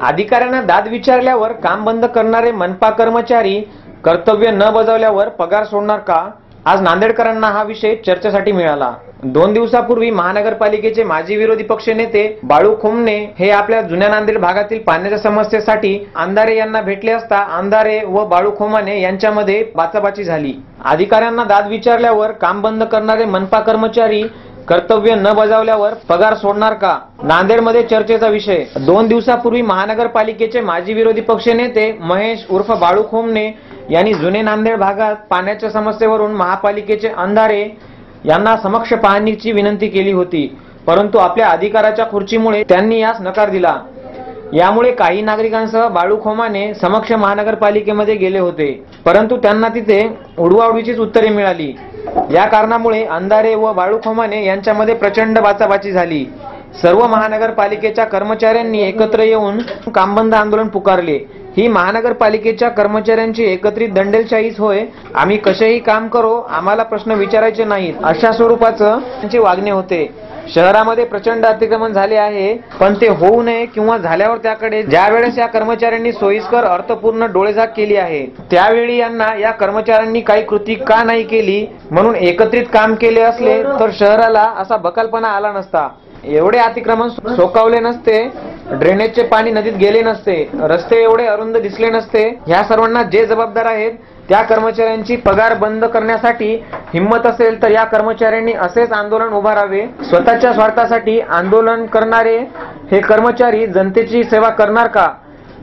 अधिकाऱ्यांना दाद विचारल्यावर काम बंद करणारे मनपा कर्मचारी कर्तव्य न बजावल्यावर पगार सोडणार का? आज नांदेडकरांना हा विषय चर्चेसाठी मिळाला. दोन दिवसापूर्वी महानगरपालिकेचे माजी विरोधी पक्ष नेते बाळू खोमने हे आपल्या जुन्या नांदेड भागातील पाण्याच्या समस्येसाठी अंधारे यांना भेटले असता अंधारे व बाळू खोमाने यांच्यामध्ये बाचाबाची झाली. अधिकाऱ्यांना दाद विचारल्यावर काम बंद करणारे मनपा कर्मचारी कर्तव्य न बजावल्यावर पगार सोडणार का? नांदेडमध्ये चर्चेचा विषय. दोन दिवसापूर्वी महानगरपालिकेचे माजी विरोधी पक्ष नेते महेश उर्फ बाळू खोमने यांनी जुने नांदेड भागात पाण्याच्या समस्येवरून महापालिकेचे अंधारे यांना समक्ष पाहणीची विनंती केली होती. परंतु आपल्या अधिकाराच्या खुर्चीमुळे त्यांनी यास नकार दिला. यामुळे काही नागरिकांसह बाळू खोमाने समक्ष महानगरपालिकेमध्ये गेले होते. परंतु त्यांना तिथे उडवाउडवीचीच उत्तरे मिळाली. या कारणामुळे अंधारे व बाळूखोमाने यांच्यामध्ये प्रचंड बाचाबाची झाली. सर्व महानगरपालिकेच्या कर्मचाऱ्यांनी एकत्र येऊन कामबंद आंदोलन पुकारले. ही महानगरपालिकेच्या कर्मचाऱ्यांची एकत्रित दंडेलशाहीच होय. आम्ही कसेही काम करो आम्हाला प्रश्न विचारायचे नाहीत. अशा स्वरूपाचं त्यांचे वागणे होते. शहरामध्ये प्रचंड अतिक्रमण झाले आहे पण ते होऊ नये किंवा झाल्यावर त्याकडे ज्या वेळेस या कर्मचाऱ्यांनी सोयीस्कर अर्थपूर्ण डोळेझाक केली आहे त्यावेळी यांना या कर्मचाऱ्यांनी काही कृती का नाही केली म्हणून एकत्रित काम केले असले तर शहराला असा बकालपणा आला नसता. एवढे अतिक्रमण सोकावले नसते ड्रेनेजचे पाणी नदीत गेले नसते रस्ते एवढे अरुंद दिसले नसते. ह्या सर्वांना जे जबाबदार आहेत त्या कर्मचाऱ्यांची पगार बंद करण्यासाठी हिंमत असेल तर या कर्मचाऱ्यांनी असेच आंदोलन उभारावे. स्वतःच्या स्वार्थासाठी आंदोलन करणारे हे कर्मचारी जनतेची सेवा करणार का?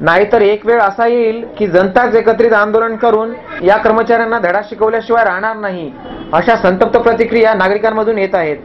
नाहीतर एक वेळ असा येईल की जनताच एकत्रित आंदोलन करून या कर्मचाऱ्यांना धडा शिकवल्याशिवाय राहणार नाही अशा संतप्त प्रतिक्रिया नागरिकांमधून येत आहेत.